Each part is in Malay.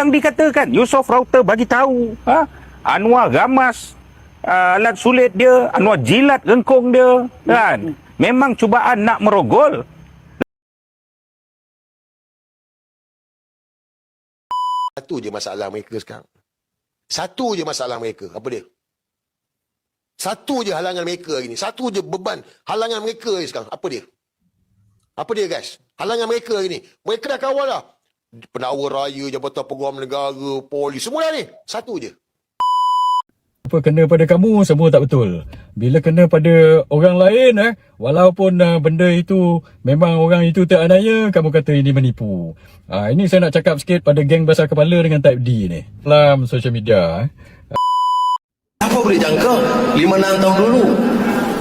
Yang dikatakan Yusof Rauter bagi tahu ha? Anwar gamas uh, alat sulit dia, Anwar jilat rengkung dia kan. Memang cubaan nak merogol. Satu je masalah mereka sekarang. Satu je masalah mereka. Apa dia? Satu je halangan mereka hari ni. Satu je beban halangan mereka sekarang. Apa dia? Apa dia guys? Halangan mereka hari ni. Mereka dah kawal dah. Pendakwa raya, Jabatan Peguam Negara, Polis. Semua dah ni. Satu je. apa kena pada kamu semua tak betul. Bila kena pada orang lain eh, walaupun uh, benda itu memang orang itu tak anaya, kamu kata ini menipu. Ah ini saya nak cakap sikit pada geng besar kepala dengan type D ni. Dalam social media eh. Apa boleh jangka? Lima enam tahun dulu.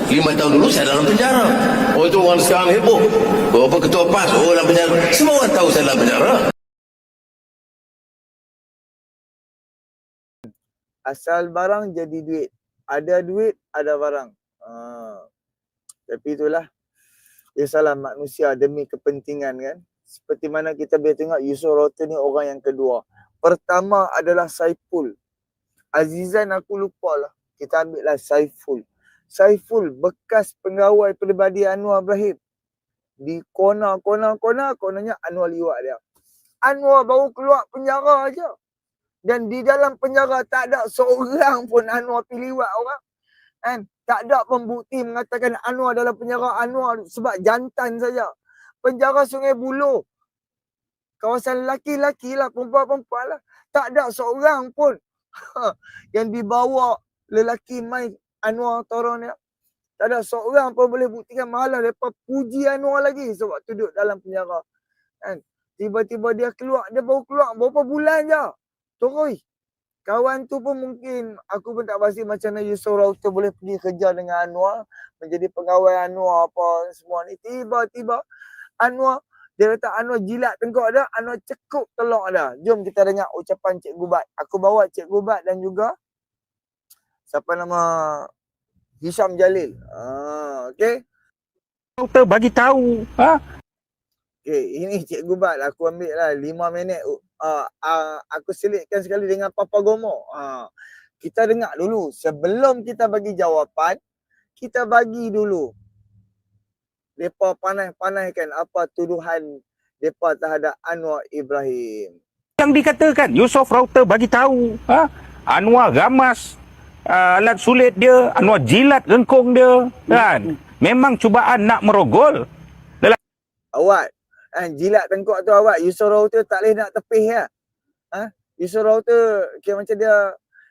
Lima tahun dulu saya dalam penjara. Oh itu orang sekarang heboh. Oh, apa ketua PAS? Oh dalam penjara. Semua orang tahu saya dalam penjara. Asal barang jadi duit. Ada duit, ada barang. Ha. Tapi itulah salah manusia demi kepentingan kan. Seperti mana kita boleh tengok Yusuf Rota ni orang yang kedua. Pertama adalah Saiful. Azizan aku lupa lah. Kita ambil lah Saiful. Saiful bekas pengawal peribadi Anwar Ibrahim. Di kona, kona, kona, konanya Anwar liwat dia. Anwar baru keluar penjara aja dan di dalam penjara tak ada seorang pun Anwar pilih buat orang. Kan? Tak ada pembukti mengatakan Anwar dalam penjara Anwar sebab jantan saja. Penjara Sungai Buloh. Kawasan lelaki-lelaki lah, perempuan-perempuan lah. Tak ada seorang pun yang dibawa lelaki main Anwar Toron ni. Tak ada seorang pun boleh buktikan malah mereka puji Anwar lagi sebab duduk dalam penjara. Kan? Tiba-tiba dia keluar, dia baru keluar berapa bulan je. Terus. Kawan tu pun mungkin aku pun tak pasti macam mana Yusuf Rauter boleh pergi kerja dengan Anwar. Menjadi pengawal Anwar apa semua ni. Tiba-tiba Anwar, dia kata Anwar jilat tengkok dah, Anwar cekup telok dah. Jom kita dengar ucapan Cik Gubat. Aku bawa Cik Gubat dan juga siapa nama Hisham Jalil. Ah, okay. Rauter bagi tahu ha? Okay, ini Cik Gubat aku ambil lah 5 minit. Uh, uh, aku selitkan sekali dengan Papa Gomo. Uh, kita dengar dulu. Sebelum kita bagi jawapan, kita bagi dulu. Mereka panai-panaikan apa tuduhan mereka terhadap Anwar Ibrahim. Yang dikatakan Yusof Rauter bagi tahu ha? Anwar gamas uh, alat sulit dia, Anwar jilat rengkung dia kan. Memang cubaan nak merogol. Awak, kan, jilat tengkok tu awak, Yusuf Rauter tak boleh nak tepih ya. Ha? Yusuf Rauter kira macam dia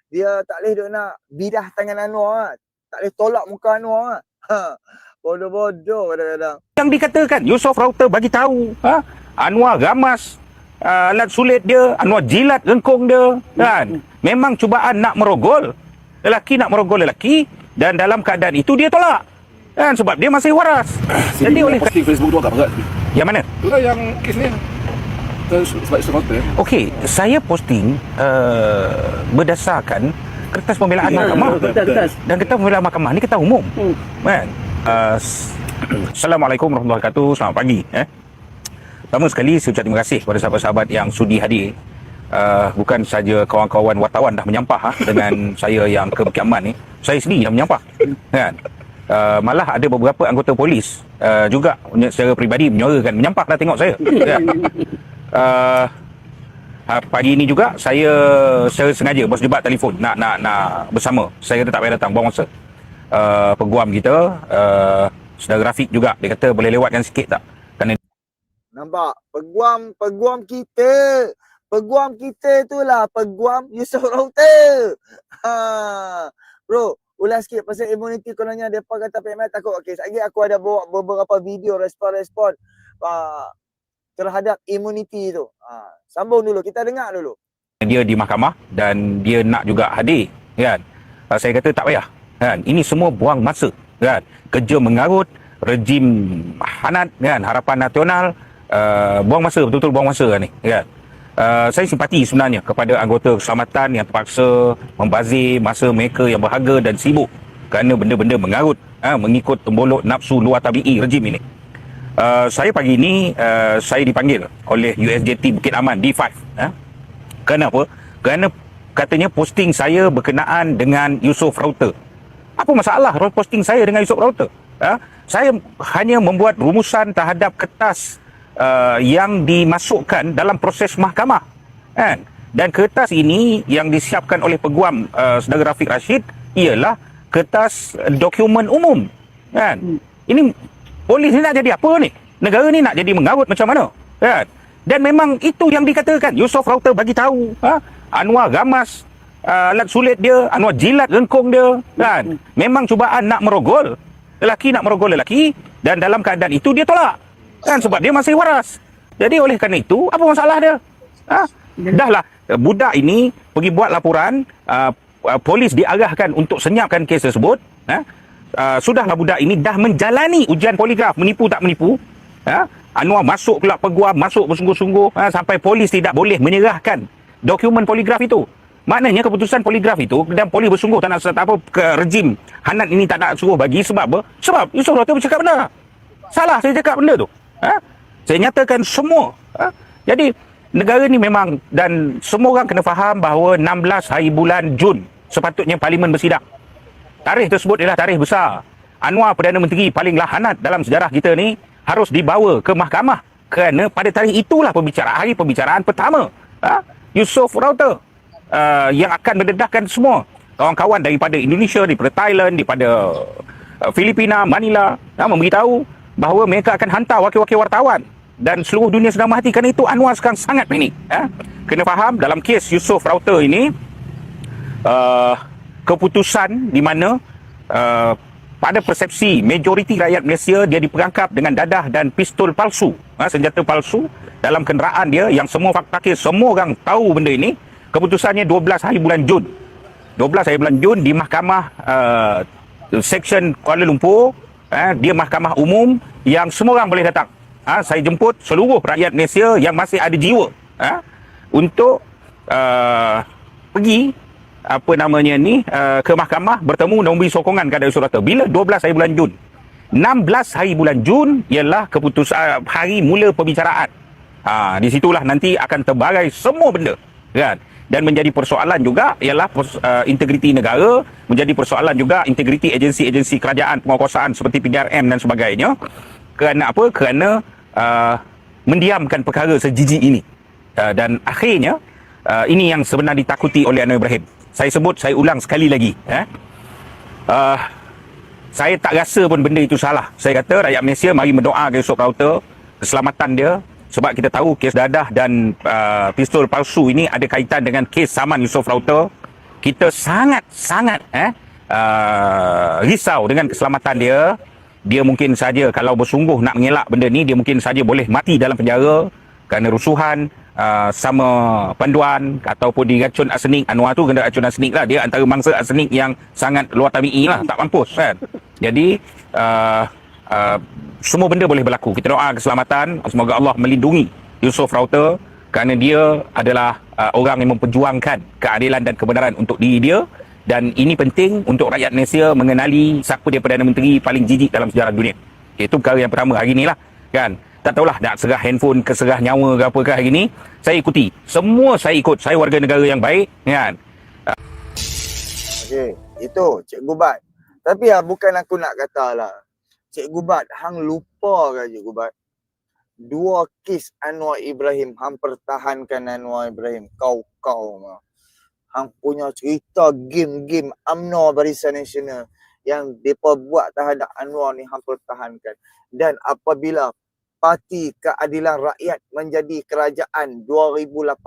dia tak boleh duk nak bidah tangan Anwar lah. Tak boleh tolak muka Anwar lah. Ha. Bodoh-bodoh kadang-kadang. Yang dikatakan Yusof Rauter bagi tahu ha? Anwar gamas uh, alat sulit dia, Anwar jilat rengkung dia kan. Memang cubaan nak merogol. Lelaki nak merogol lelaki dan dalam keadaan itu dia tolak. Kan sebab dia masih waras. Jadi oleh posting Facebook tu agak berat. Yang mana? Tu lah yang kes ni. Sebab Rauter. Okey, saya posting uh, berdasarkan kertas pembelaan mahkamah. Dan kertas pembelaan mahkamah ni kertas umum. Kan? Uh, Assalamualaikum warahmatullahi wabarakatuh. Selamat pagi. Eh. Pertama sekali saya ucap terima kasih kepada sahabat-sahabat yang sudi hadir. Uh, bukan saja kawan-kawan wartawan dah menyampah ha, dengan saya yang ke Bukit Aman ni. Saya sendiri dah menyampah. Kan? Uh, malah ada beberapa anggota polis uh, juga secara peribadi menyuarakan menyampah dah tengok saya. Kan? uh, uh, pagi ini juga saya secara sengaja bos debat telefon nak nak nak bersama. Saya kata tak payah datang buang masa. Uh, peguam kita uh, saudara Rafiq juga dia kata boleh lewatkan sikit tak? Kerana Nampak? Peguam, peguam kita. Peguam kita tu lah peguam Yusuf Rauter. Ha. Bro, ulas sikit pasal immunity kononnya depa kata PMI takut. Okey, sekejap aku ada bawa beberapa video respon-respon uh, terhadap immunity tu. Ha. Sambung dulu, kita dengar dulu. dia di mahkamah dan dia nak juga hadir kan. Uh, saya kata tak payah kan. Ini semua buang masa kan. Kerja mengarut rejim hanat kan harapan nasional uh, buang masa betul-betul buang masa ni kan. Uh, saya simpati sebenarnya kepada anggota keselamatan yang terpaksa membazir masa mereka yang berharga dan sibuk kerana benda-benda mengarut ha, mengikut tembolok nafsu luar tabi'i rejim ini. Uh, saya pagi ini uh, saya dipanggil oleh USJT Bukit Aman D5 ha, Kenapa? Kerana katanya posting saya berkenaan dengan Yusof Rauter. Apa masalah posting saya dengan Yusof Rauter? Ha? Saya hanya membuat rumusan terhadap kertas uh, yang dimasukkan dalam proses mahkamah. Kan? Dan kertas ini yang disiapkan oleh peguam uh, saudara Rafiq Rashid ialah kertas dokumen umum. Kan? Ini polis ni nak jadi apa ni? Negara ni nak jadi mengarut macam mana? Kan? Dan memang itu yang dikatakan. Yusof Rauter bagi tahu. Ha? Anwar gamas uh, alat sulit dia. Anwar jilat lengkung dia. Kan? Memang cubaan nak merogol. Lelaki nak merogol lelaki. Dan dalam keadaan itu dia tolak. Kan? Sebab dia masih waras. Jadi oleh kerana itu, apa masalah dia? Ha? Dahlah. Budak ini pergi buat laporan. Uh, uh, polis diarahkan untuk senyapkan kes tersebut. Ha? Uh, sudahlah budak ini dah menjalani ujian poligraf. Menipu tak menipu. Ha? Anwar masuk pula peguam, masuk bersungguh-sungguh ha, sampai polis tidak boleh menyerahkan dokumen poligraf itu. Maknanya keputusan poligraf itu dan polis bersungguh tak nak tak apa ke rejim Hanat ini tak nak suruh bagi sebab apa? Sebab Yusof Rauter bercakap benar. Salah saya cakap benda tu. Ha? Saya nyatakan semua. Ha? Jadi negara ni memang dan semua orang kena faham bahawa 16 hari bulan Jun sepatutnya parlimen bersidang. Tarikh tersebut adalah tarikh besar. Anwar Perdana Menteri paling lahanat dalam sejarah kita ni harus dibawa ke mahkamah kerana pada tarikh itulah pembicaraan hari pembicaraan pertama ha? Yusof Rauter uh, yang akan mendedahkan semua kawan-kawan daripada Indonesia daripada Thailand daripada uh, Filipina Manila ha, memberitahu bahawa mereka akan hantar wakil-wakil wartawan. Dan seluruh dunia sedang merhati kerana itu Anwar sekarang sangat panik ha? kena faham dalam kes Yusof Rauter ini uh, keputusan di mana uh, pada persepsi majoriti rakyat Malaysia dia diperangkap dengan dadah dan pistol palsu ha, senjata palsu dalam kenderaan dia yang semua fakta kes semua orang tahu benda ini. Keputusannya 12 hari bulan Jun. 12 hari bulan Jun di mahkamah uh, section Kuala Lumpur ha, dia mahkamah umum yang semua orang boleh datang ha, saya jemput seluruh rakyat Malaysia yang masih ada jiwa ha, untuk uh, pergi apa namanya ni uh, ke mahkamah bertemu dan memberi sokongan kepada Yusof Rata. Bila 12 hari bulan Jun. 16 hari bulan Jun ialah keputusan uh, hari mula pembicaraan. Ha, di situlah nanti akan terbarai semua benda. Kan? Dan menjadi persoalan juga ialah uh, integriti negara, menjadi persoalan juga integriti agensi-agensi kerajaan penguasaan seperti PDRM dan sebagainya. Kerana apa? Kerana uh, mendiamkan perkara sejijik ini. Uh, dan akhirnya uh, ini yang sebenarnya ditakuti oleh Anwar Ibrahim saya sebut saya ulang sekali lagi eh uh, saya tak rasa pun benda itu salah saya kata rakyat Malaysia mari berdoa ke Yusof Rauter keselamatan dia sebab kita tahu kes dadah dan uh, pistol palsu ini ada kaitan dengan kes saman Yusof Rauter. Kita sangat sangat eh uh, risau dengan keselamatan dia. Dia mungkin saja kalau bersungguh nak mengelak benda ni dia mungkin saja boleh mati dalam penjara kerana rusuhan uh, sama panduan ataupun diracun arsenik Anwar tu kena racun arsenik lah. Dia antara mangsa arsenik yang sangat luar tabi'i lah tak mampus kan? Jadi uh, uh, semua benda boleh berlaku. Kita doa keselamatan. Semoga Allah melindungi Yusof Rauter kerana dia adalah uh, orang yang memperjuangkan keadilan dan kebenaran untuk diri dia. Dan ini penting untuk rakyat Malaysia mengenali siapa dia Perdana Menteri paling jijik dalam sejarah dunia. Itu perkara yang pertama hari inilah kan? Tak tahulah nak serah handphone ke serah nyawa ke apa ke hari ni saya ikuti. Semua saya ikut. Saya warga negara yang baik kan? Okey, itu Cikgu Bat. Tapi ya bukan aku nak kata lah. Cikgu Bat, hang lupa ke Cikgu Bat? Dua kes Anwar Ibrahim, hang pertahankan Anwar Ibrahim. Kau-kau mah. Hang punya cerita game-game UMNO Barisan Nasional yang mereka buat terhadap Anwar ni hang pertahankan. Dan apabila Parti Keadilan Rakyat menjadi kerajaan 2018.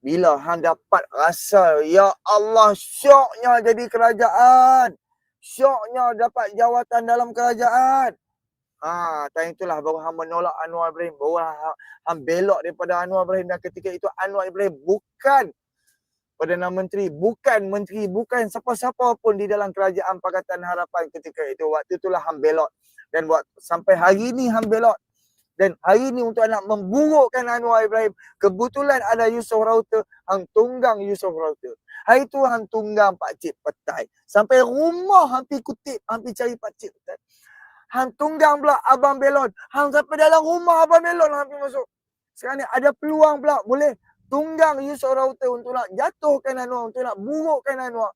Bila hang dapat rasa, ya Allah syoknya jadi kerajaan. Syoknya dapat jawatan dalam kerajaan. Ha, time itulah baru hang menolak Anwar Ibrahim. Baru hang, belok daripada Anwar Ibrahim dan ketika itu Anwar Ibrahim bukan Perdana Menteri, bukan menteri, bukan siapa-siapa pun di dalam kerajaan Pakatan Harapan ketika itu. Waktu itulah hang belok dan buat sampai hari ni hang belot dan hari ni untuk nak memburukkan Anwar Ibrahim kebetulan ada Yusof Rauter hang tunggang Yusof Rauter hari tu hang tunggang Pak Cik Petai sampai rumah hang pi kutip hang pi cari Pak Cik Petai hang tunggang pula Abang Belon hang sampai dalam rumah Abang Belon hang pi masuk sekarang ni ada peluang pula boleh tunggang Yusuf Rauter untuk nak jatuhkan Anwar, untuk nak burukkan Anwar.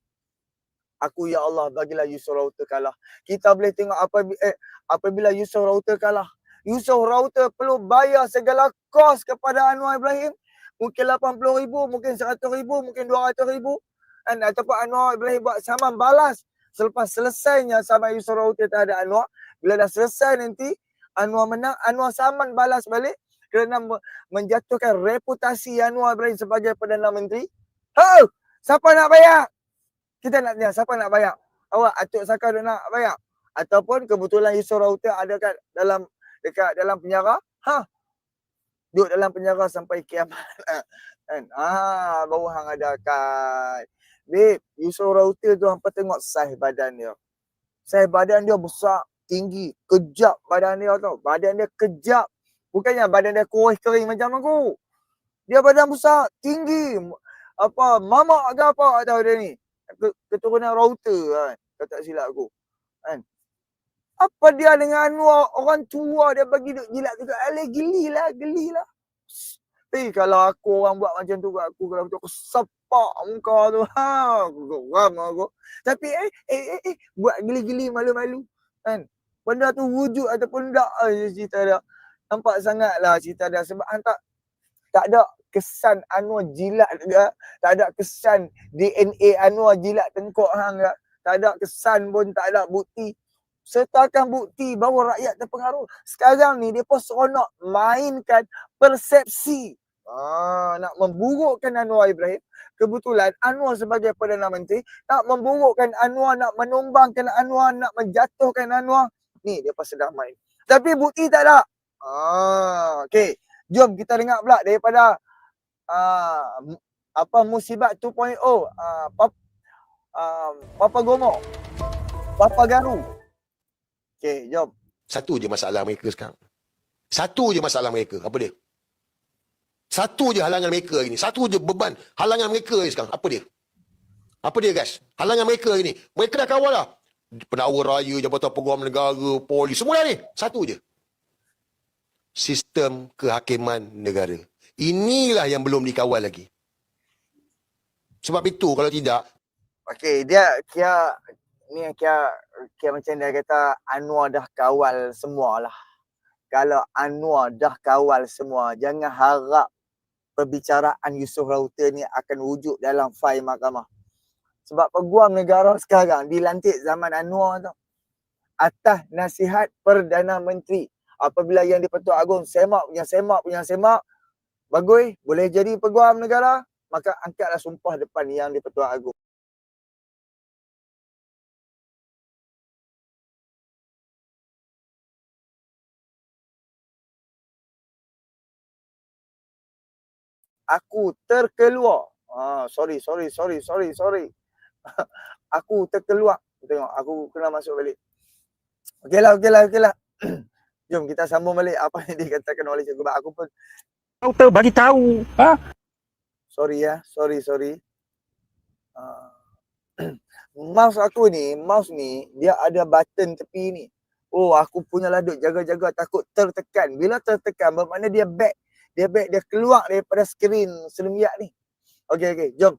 Aku ya Allah bagilah Yusuf Rauter kalah. Kita boleh tengok apabila, eh, apabila Yusuf Rauter kalah. Yusuf Rauter perlu bayar segala kos kepada Anwar Ibrahim. Mungkin 80 ribu, mungkin 100 ribu, mungkin 200 ribu. Dan ataupun Anwar Ibrahim buat saman balas. Selepas selesainya saman Yusuf Rauter terhadap Anwar. Bila dah selesai nanti, Anwar menang, Anwar saman balas balik kerana me- menjatuhkan reputasi Anwar Ibrahim sebagai Perdana Menteri. Ho! Siapa nak bayar? Kita nak tanya siapa nak bayar? Awak Atuk Saka nak bayar? Ataupun kebetulan Yusuf Rauter ada kat dalam dekat dalam penjara? Ha? Duduk dalam penjara sampai kiamat. kan? Ah, baru hang ada kat. Babe, Yusuf Rauter tu hampa tengok saiz badan dia. Saiz badan dia besar, tinggi, kejap badan dia tau. Badan dia kejap. Bukannya badan dia kurus kering macam aku. Dia badan besar, tinggi. Apa, mamak ke apa tahu dia ni. Ke- Keturunan router kan. Kalau tak silap aku. Kan. Apa dia dengan Anwar, orang tua dia bagi duk jilat tu. Alah gelilah, gelilah. Eh kalau aku orang buat macam tu aku kalau betul aku sepak muka tu. Ha, aku geram aku. Tapi eh eh eh, eh buat geli-geli malu-malu kan. Benda tu wujud ataupun tak eh, cerita dia. Nampak sangatlah cerita dia sebab hang tak tak ada kesan Anwar jilat ke, tak ada kesan DNA Anwar jilat tengkok hang ke, tak ada kesan pun tak ada bukti. Sertakan bukti bahawa rakyat terpengaruh. Sekarang ni dia pun seronok mainkan persepsi. Ah, nak memburukkan Anwar Ibrahim. Kebetulan Anwar sebagai Perdana Menteri nak memburukkan Anwar, nak menumbangkan Anwar, nak menjatuhkan Anwar. Ni dia pun sedang main. Tapi bukti tak ada. Ah, okey. Jom kita dengar pula daripada ah, apa musibat 2.0 ah, pap, ah, Papa Gomo. Papa Garu. Okey, jom. Satu je masalah mereka sekarang. Satu je masalah mereka. Apa dia? Satu je halangan mereka hari ni. Satu je beban halangan mereka hari sekarang. Apa dia? Apa dia guys? Halangan mereka hari ni. Mereka dah kawal lah. Pendakwa raya, Jabatan Peguam Negara, Polis. Semua dah ni. Satu je. Sistem kehakiman negara. Inilah yang belum dikawal lagi. Sebab itu kalau tidak, Okey, dia kira ni kira kira macam dia kata Anwar dah kawal semua lah. Kalau Anwar dah kawal semua, jangan harap perbicaraan Yusof Rauter ni akan wujud dalam fail mahkamah. Sebab peguam negara sekarang dilantik zaman Anwar tu. Atas nasihat Perdana Menteri. Apabila yang di Pertuan Agong semak punya semak punya semak, bagus, boleh jadi peguam negara, maka angkatlah sumpah depan yang di Pertuan Agong. Aku terkeluar. Ah, sorry, sorry, sorry, sorry, sorry. aku terkeluar. Tengok, aku kena masuk balik. Okeylah, okeylah, okeylah. Jom kita sambung balik apa yang dikatakan oleh Cikgu Bak. Aku pun Router bagi tahu. Ha? sorry ya, sorry, sorry. Uh, mouse aku ni, mouse ni, dia ada button tepi ni. Oh, aku punya lah duk jaga-jaga takut tertekan. Bila tertekan, bermakna dia back. Dia back, dia keluar daripada skrin selemiak ni. Okey, okey, jom.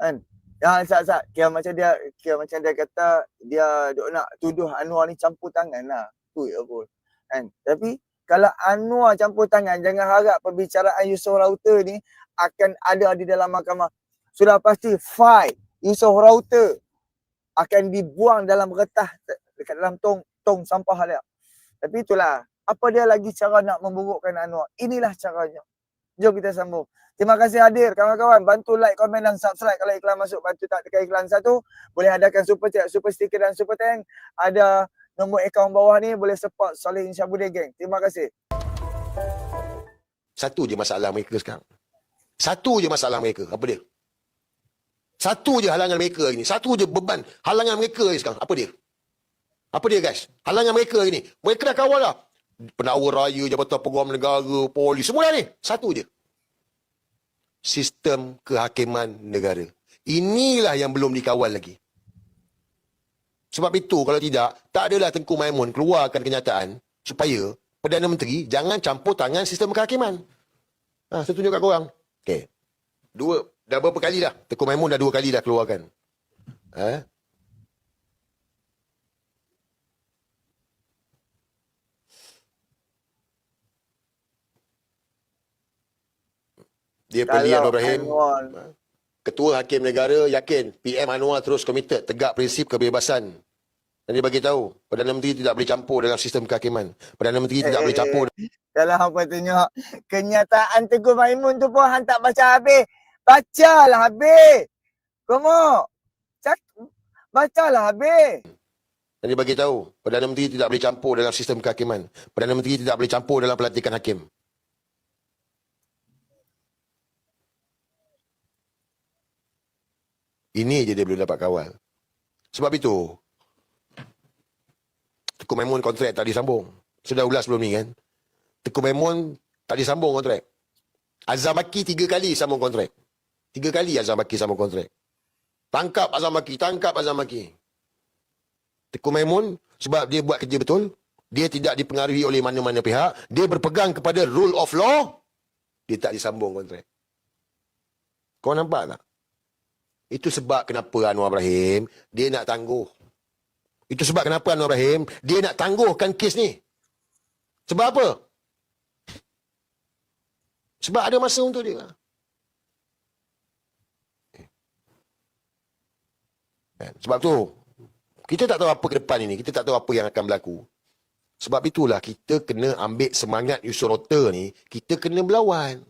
Kan? Jangan sat-sat. Kira macam dia, kira macam dia kata, dia duk nak tuduh Anwar ni campur tangan lah. Tu ya pun. Kan? Tapi, kalau Anwar campur tangan, jangan harap perbicaraan Yusof Rauter ni akan ada di dalam mahkamah. Sudah pasti fight Yusof Rauter akan dibuang dalam retah dekat dalam tong tong sampah dia. Tapi itulah, apa dia lagi cara nak memburukkan Anwar? Inilah caranya. Jom kita sambung. Terima kasih hadir kawan-kawan. Bantu like, komen dan subscribe kalau iklan masuk. Bantu tak tekan iklan satu. Boleh adakan super chat, super sticker dan super tank. Ada nombor akaun bawah ni boleh support Soleh Insyabuddin Gang. Terima kasih. Satu je masalah mereka sekarang. Satu je masalah mereka. Apa dia? Satu je halangan mereka hari ni. Satu je beban halangan mereka hari sekarang. Apa dia? Apa dia guys? Halangan mereka hari ni. Mereka dah kawal lah. Pendakwa raya, Jabatan Peguam Negara, Polis. Semua ni. Satu je. Sistem kehakiman negara. Inilah yang belum dikawal lagi. Sebab itu kalau tidak, tak adalah Tengku Maimun keluarkan kenyataan supaya Perdana Menteri jangan campur tangan sistem kehakiman. Ha, saya tunjuk kat korang. Okey. Dua. Dah berapa kali dah? Tekun Maimun dah dua kali dah keluarkan. Ha? Dia Ibrahim, Anwar Ketua Hakim Negara yakin PM Anwar terus komited tegak prinsip kebebasan. Dan dia bagi tahu, Perdana Menteri tidak boleh campur dalam sistem kehakiman. Perdana Menteri tidak Eh, boleh eh, campur Kalau hampa tengok kenyataan Teguh Maimun tu pun hang tak baca habis. Bacalah habis. Kamu cak bacalah habis. Dan dia bagi tahu, Perdana Menteri tidak boleh campur dalam sistem kehakiman. Perdana Menteri tidak boleh campur dalam pelantikan hakim. Ini je dia belum dapat kawal. Sebab itu, Tekun Maimun kontrak tak disambung. Sudah ulas sebelum ni kan. Tekun Maimun tak disambung kontrak. Azam Baki tiga kali sambung kontrak. Tiga kali Azam Baki sambung kontrak. Tangkap Azam Baki, tangkap Azam Baki. Tekun Maimun sebab dia buat kerja betul, dia tidak dipengaruhi oleh mana-mana pihak, dia berpegang kepada rule of law, dia tak disambung kontrak. Kau nampak tak? Itu sebab kenapa Anwar Ibrahim dia nak tangguh. Itu sebab kenapa Anwar Ibrahim dia nak tangguhkan kes ni. Sebab apa? Sebab ada masa untuk dia. Kan? Sebab tu kita tak tahu apa ke depan ini. Kita tak tahu apa yang akan berlaku. Sebab itulah kita kena ambil semangat Yusurota ni. Kita kena berlawan.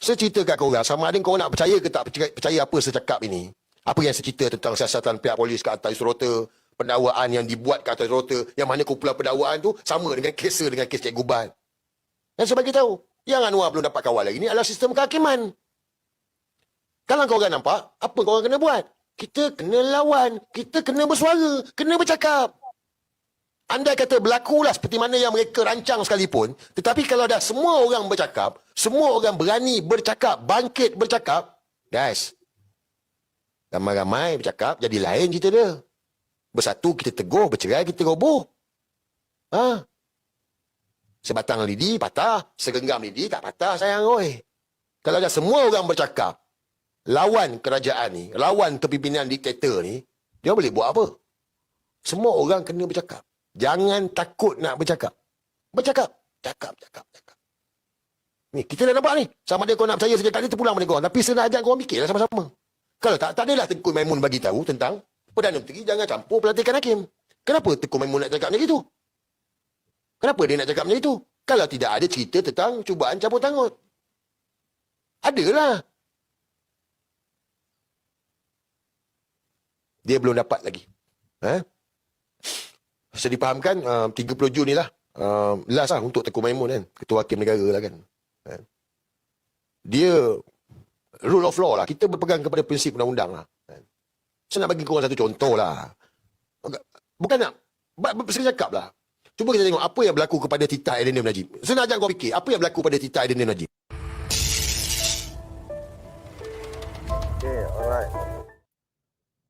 Saya cerita kat korang, sama ada korang nak percaya ke tak percaya, percaya apa saya cakap ini. Apa yang saya cerita tentang siasatan pihak polis ke atas Yusurota. Pendakwaan yang dibuat ke atas Yusurota. Yang mana kumpulan pendakwaan tu sama dengan kes dengan kes Cik Guban. Dan saya bagi tahu, yang Anwar belum dapat kawal lagi ni adalah sistem kehakiman. Kalau korang nampak, apa korang kena buat? Kita kena lawan. Kita kena bersuara. Kena bercakap. Andai kata berlakulah seperti mana yang mereka rancang sekalipun. Tetapi kalau dah semua orang bercakap, semua orang berani bercakap, bangkit bercakap. Guys, ramai-ramai bercakap, jadi lain cerita dia. Bersatu kita teguh, bercerai kita roboh. Ha? Sebatang lidi patah, segenggam lidi tak patah sayang oi. Kalau dah semua orang bercakap, lawan kerajaan ni, lawan kepimpinan diktator ni, dia boleh buat apa? Semua orang kena bercakap. Jangan takut nak bercakap. Bercakap. Cakap, cakap, cakap. Ni, kita dah nampak ni. Sama ada kau nak percaya sejak tadi terpulang pada kau. Tapi saya nak ajak kau fikirlah sama-sama. Kalau tak, tak adalah Tengku Maimun bagi tahu tentang Perdana Menteri jangan campur pelantikan hakim. Kenapa Tengku Maimun nak cakap macam itu? Kenapa dia nak cakap macam itu? Kalau tidak ada cerita tentang cubaan campur tangut. Adalah. Dia belum dapat lagi. Eh? Saya dipahamkan uh, 30 Jun ni lah. Uh, last lah untuk Tengku Maimun kan. Ketua Hakim Negara lah kan. Eh? Dia rule of law lah. Kita berpegang kepada prinsip undang-undang lah. Eh? Saya nak bagi korang satu contoh lah. Bukan nak. Saya cakap lah. Cuba kita tengok apa yang berlaku kepada Tita Adenim Najib. Saya nak ajak kau fikir. Apa yang berlaku pada Tita Adenim Najib. Okay, alright.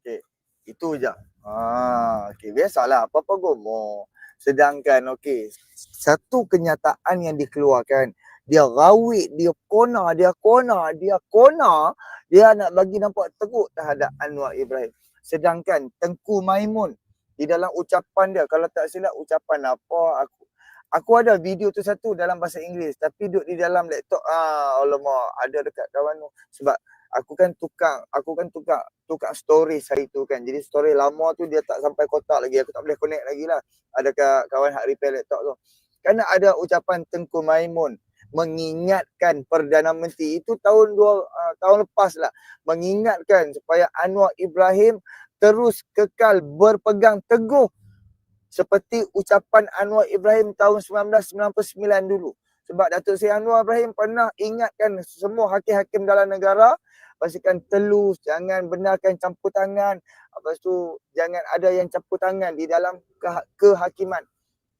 Okay, itu je. Ah, okay, biasalah apa-apa gomo. Sedangkan okay, satu kenyataan yang dikeluarkan, dia rawit, dia kona, dia kona, dia kona, dia nak bagi nampak teruk terhadap Anwar Ibrahim. Sedangkan Tengku Maimun di dalam ucapan dia, kalau tak silap ucapan apa aku aku ada video tu satu dalam bahasa Inggeris tapi duduk di dalam laptop ah alamak ada dekat kawan tu sebab aku kan tukar aku kan tukar tukar stories hari tu kan. Jadi story lama tu dia tak sampai kotak lagi. Aku tak boleh connect lagi lah. Ada kawan hak repair laptop tu. Kerana ada ucapan Tengku Maimun mengingatkan Perdana Menteri. Itu tahun dua uh, tahun lepas lah. Mengingatkan supaya Anwar Ibrahim terus kekal berpegang teguh seperti ucapan Anwar Ibrahim tahun 1999 dulu. Sebab Datuk Seri Anwar Ibrahim pernah ingatkan semua hakim-hakim dalam negara pastikan telus, jangan benarkan campur tangan. Lepas tu jangan ada yang campur tangan di dalam ke- kehakiman.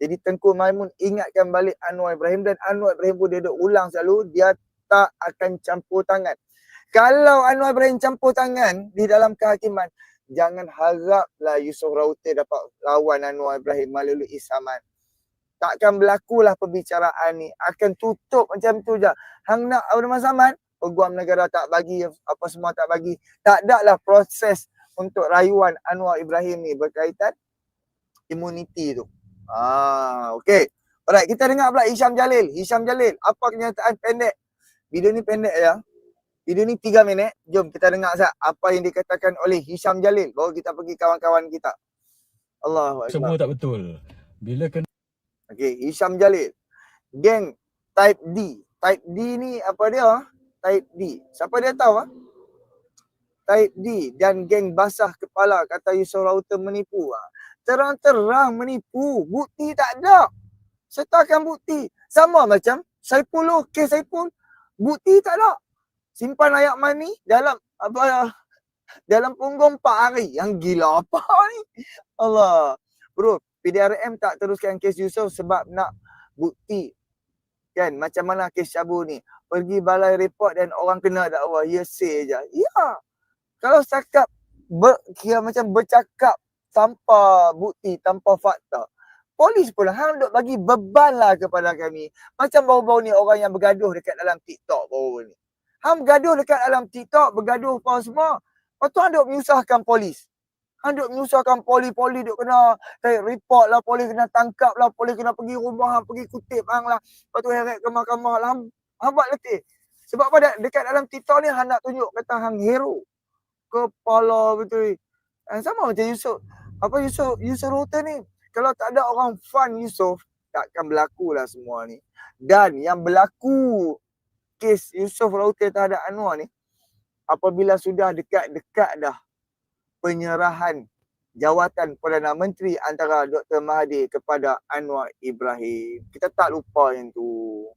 Jadi Tengku Maimun ingatkan balik Anwar Ibrahim dan Anwar Ibrahim pun dia duk ulang selalu dia tak akan campur tangan. Kalau Anwar Ibrahim campur tangan di dalam kehakiman, jangan haraplah Yusof Raute dapat lawan Anwar Ibrahim melalui Isaman. Takkan berlakulah perbicaraan ni. Akan tutup macam tu je. Hang nak Abdul Saman, peguam negara tak bagi apa semua tak bagi. Tak ada lah proses untuk rayuan Anwar Ibrahim ni berkaitan imuniti tu. Ah, okey. Alright, kita dengar pula Hisham Jalil. Hisham Jalil, apa kenyataan pendek? Video ni pendek ya. Video ni 3 minit. Jom kita dengar sat apa yang dikatakan oleh Hisham Jalil baru kita pergi kawan-kawan kita. Allahu Semua tak betul. Bila kena Okey, Hisham Jalil. Geng type D. Type D ni apa dia? Type D. Siapa dia tahu ah? Type D dan geng basah kepala kata Yusof Rauter menipu ah. Terang-terang menipu. Bukti tak ada. Sertakan bukti. Sama macam Saipul lu, kes Saipul. Bukti tak ada. Simpan ayat money dalam apa dalam punggung 4 hari. Yang gila apa ni? Allah. Bro, PDRM tak teruskan kes Yusof sebab nak bukti. Kan macam mana kes Syabu ni. Pergi balai report dan orang kena dakwa. Ya say je. Ya. Kalau cakap ber, kira macam bercakap tanpa bukti, tanpa fakta. Polis pula hang duk bagi beban lah kepada kami. Macam baru-baru ni orang yang bergaduh dekat dalam TikTok baru ni. Hang bergaduh dekat dalam TikTok, bergaduh apa semua. Lepas tu duk menyusahkan polis. Hang duk menyusahkan poli-poli duk kena eh, report lah, poli kena tangkap lah, poli kena pergi rumah hang, pergi kutip hang lah. Lepas tu heret ke mahkamah lah. Hang buat letih. Sebab apa dekat dalam TikTok ni hang nak tunjuk kata hang hero. Kepala betul. Eh, sama macam Yusof. Apa Yusof, Yusof Rota ni. Kalau tak ada orang fun Yusof, takkan berlaku lah semua ni. Dan yang berlaku kes Yusof Rauter terhadap Anwar ni, apabila sudah dekat-dekat dah penyerahan jawatan Perdana Menteri antara Dr. Mahathir kepada Anwar Ibrahim. Kita tak lupa yang tu.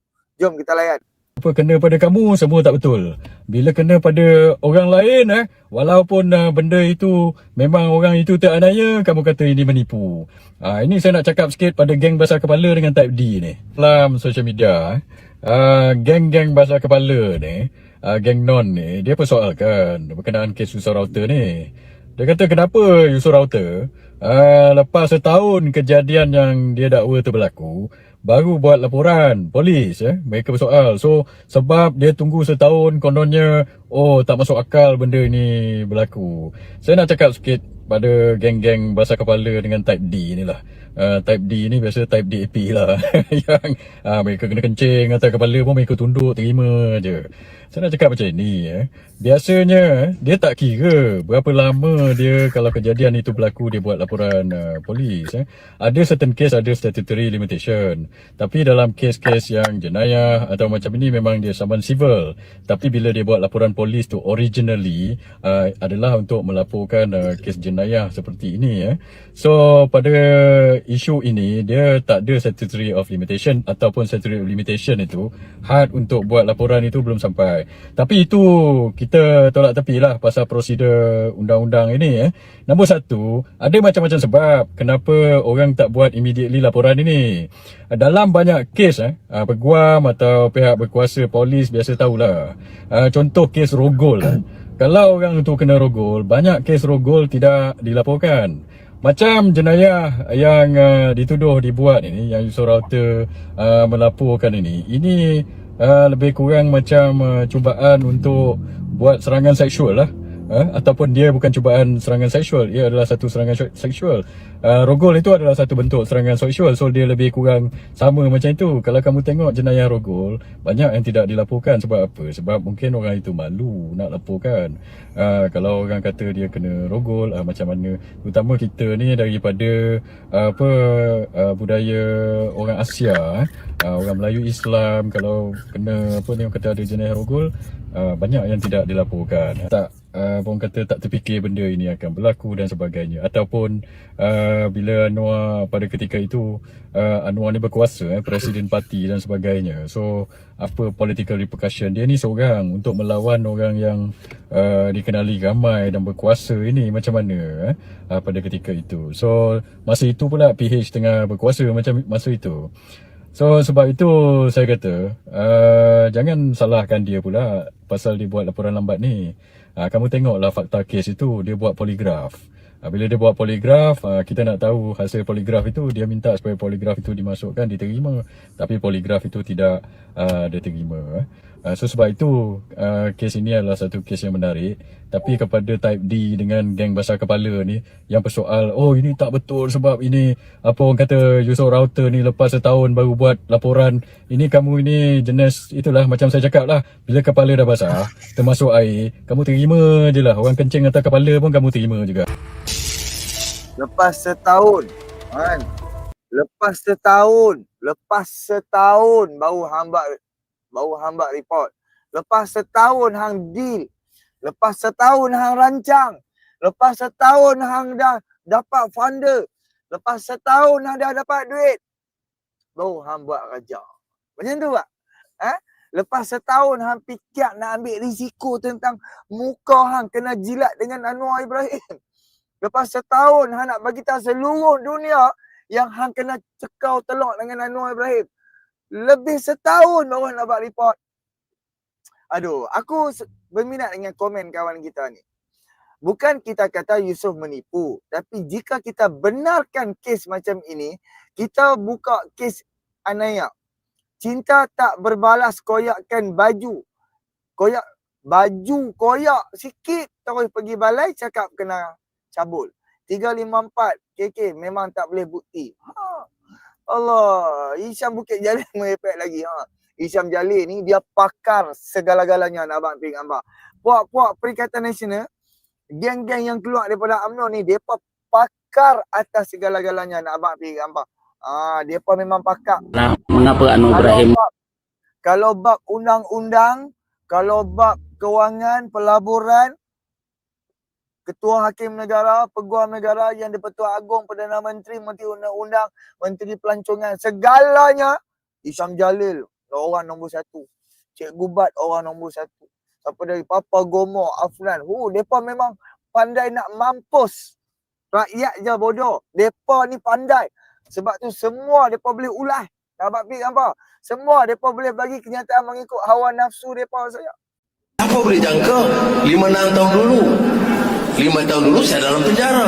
Jom kita layan. apa kena pada kamu semua tak betul. Bila kena pada orang lain eh, walaupun uh, benda itu memang orang itu teranaya, kamu kata ini menipu. Ah ini saya nak cakap sikit pada geng basah kepala dengan type D ni. Dalam social media, uh, geng-geng basah kepala ni, uh, geng non ni, dia persoalkan berkenaan kes usaha router ni. Dia kata kenapa Yusof Router? Uh, lepas setahun kejadian yang dia dakwa tu berlaku baru buat laporan polis eh mereka bersoal. So sebab dia tunggu setahun kononnya oh tak masuk akal benda ni berlaku. Saya nak cakap sikit pada geng-geng basah kepala dengan type D ni lah. Uh, type D ni biasa type DAP lah. Yang uh, mereka kena kencing atas kepala pun mereka tunduk terima je saya nak cakap macam ni eh. Biasanya dia tak kira berapa lama dia kalau kejadian itu berlaku dia buat laporan uh, polis eh. Ada certain case ada statutory limitation. Tapi dalam kes-kes yang jenayah atau macam ini memang dia saman civil. Tapi bila dia buat laporan polis tu originally uh, adalah untuk melaporkan uh, kes jenayah seperti ini eh. So pada isu ini dia tak ada statutory of limitation ataupun statutory of limitation itu had untuk buat laporan itu belum sampai. Tapi itu kita tolak tepi lah pasal prosedur undang-undang ini eh. Nombor satu, ada macam-macam sebab kenapa orang tak buat immediately laporan ini. Dalam banyak kes eh, ah, peguam atau pihak berkuasa polis biasa tahulah. Ah, Contoh kes rogol. eh. Kalau orang tu kena rogol, banyak kes rogol tidak dilaporkan. Macam jenayah yang uh, dituduh dibuat ini, yang Yusof Rauter uh, melaporkan ini, ini uh, lebih kurang macam uh, cubaan untuk buat serangan seksual lah. Uh, ataupun dia bukan cubaan serangan seksual, ia adalah satu serangan sek- seksual. Uh, rogol itu adalah satu bentuk serangan seksual, so dia lebih kurang sama macam itu. Kalau kamu tengok jenayah rogol, banyak yang tidak dilaporkan sebab apa? Sebab mungkin orang itu malu nak laporkan. Uh, kalau orang kata dia kena rogol, uh, macam mana? Terutama kita ni daripada uh, apa uh, budaya orang Asia, eh. uh, orang Melayu Islam kalau kena apa ni kata ada jenayah rogol, uh, banyak yang tidak dilaporkan. Tak uh, orang kata tak terfikir benda ini akan berlaku dan sebagainya. Ataupun uh, bila Anwar pada ketika itu uh, Anwar ni berkuasa eh, presiden parti dan sebagainya. So apa political repercussion dia ni seorang untuk melawan orang yang uh, dikenali ramai dan berkuasa ini macam mana eh, uh, pada ketika itu. So masa itu pula PH tengah berkuasa macam masa itu. So sebab itu saya kata uh, jangan salahkan dia pula pasal dia buat laporan lambat ni. Uh, kamu tengoklah fakta kes itu dia buat poligraf. Ah, bila dia buat poligraf, ah, kita nak tahu hasil poligraf itu dia minta supaya poligraf itu dimasukkan diterima tapi poligraf itu tidak uh, diterima. Uh, so sebab itu uh, kes ini adalah satu kes yang menarik. Tapi kepada type D dengan geng basah kepala ni yang persoal oh ini tak betul sebab ini apa orang kata user router ni lepas setahun baru buat laporan. Ini kamu ini jenis itulah macam saya cakap lah bila kepala dah basah termasuk air kamu terima je lah. Orang kencing atas kepala pun kamu terima juga. Lepas setahun kan. Lepas setahun, lepas setahun baru hamba baru hamba report. Lepas setahun hang deal. Lepas setahun hang rancang. Lepas setahun hang dah dapat funder. Lepas setahun hang dah dapat duit. Baru hang buat kerja. Macam tu tak? Eh? Lepas setahun hang fikir nak ambil risiko tentang muka hang kena jilat dengan Anwar Ibrahim. Lepas setahun hang nak bagi tahu seluruh dunia yang hang kena cekau telok dengan Anwar Ibrahim. Lebih setahun hang nak buat report. Aduh, aku berminat dengan komen kawan kita ni. Bukan kita kata Yusof menipu. Tapi jika kita benarkan kes macam ini, kita buka kes Anaya. Cinta tak berbalas koyakkan baju. Koyak baju koyak sikit terus pergi balai cakap kena cabul. 354 KK memang tak boleh bukti. Ha. Allah, Isyam Bukit Jalil merepek lagi. Ha. Isyam Jalil ni dia pakar segala-galanya nak abang ping hamba. Puak-puak Perikatan Nasional, geng-geng yang keluar daripada UMNO ni, mereka pakar atas segala-galanya nak abang ping hamba. Ah, pun memang pakar. Nah, mengapa Anu Ibrahim kalau bab undang-undang, kalau bab kewangan, pelaburan, Ketua Hakim Negara, Peguam Negara, Yang di-Pertua Agong, Perdana Menteri, Menteri Undang-Undang, Menteri Pelancongan, segalanya Isyam Jalil orang nombor satu. Cikgu Bat orang nombor satu. Siapa dari Papa Gomo, Afran. Hu, mereka memang pandai nak mampus. Rakyat je bodoh. Mereka ni pandai. Sebab tu semua mereka boleh ulas. Dapat pergi apa? Semua mereka boleh bagi kenyataan mengikut hawa nafsu mereka saya. Apa boleh jangka? Lima enam tahun dulu. Lima tahun dulu saya dalam penjara.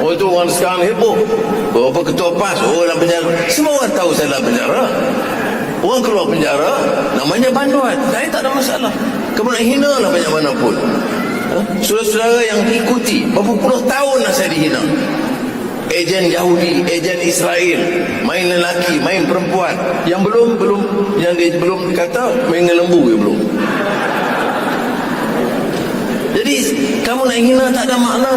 Oh itu orang sekarang heboh. Berapa ketua PAS? Oh dalam penjara. Semua orang tahu saya dalam penjara. Orang keluar penjara, namanya banduan. Saya tak ada masalah. Kamu nak hina lah banyak mana pun. Ha? Saudara-saudara yang ikuti, berapa puluh tahun dah saya dihina. Ejen Yahudi, ejen Israel, main lelaki, main perempuan. Yang belum, belum, yang dia belum kata, main lembu dia belum. Jadi kamu nak hina tak ada makna.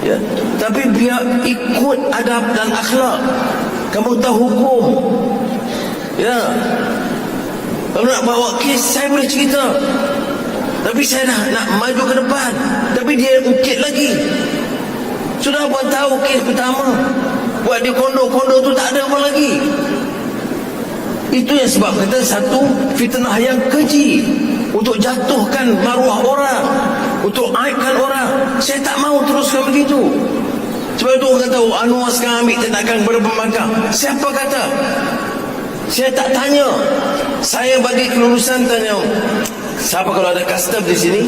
Ya. Tapi biar ikut adab dan akhlak. Kamu tahu hukum. Ya. Kalau nak bawa kes saya boleh cerita. Tapi saya nak nak maju ke depan. Tapi dia ukit lagi. Sudah buat tahu kes pertama. Buat di kondo-kondo tu tak ada apa lagi. Itu yang sebab kata satu fitnah yang keji untuk jatuhkan maruah orang, untuk aibkan orang. Saya tak mau teruskan begitu. Sebab itu orang kata Anwar sekarang ambil tindakan kepada pembangkang. Siapa kata? Saya tak tanya. Saya bagi kelulusan tanya. Siapa kalau ada custom di sini?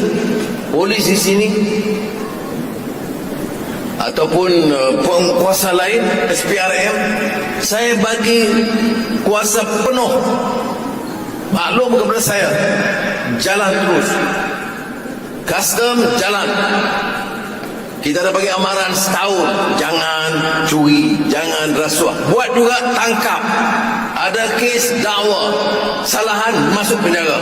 Polis di sini? ataupun uh, penguasa lain SPRM saya bagi kuasa penuh maklum kepada saya jalan terus custom jalan. Kita dah bagi amaran setahun. Jangan curi jangan rasuah. Buat juga tangkap. Ada kes dakwa salahan masuk penjara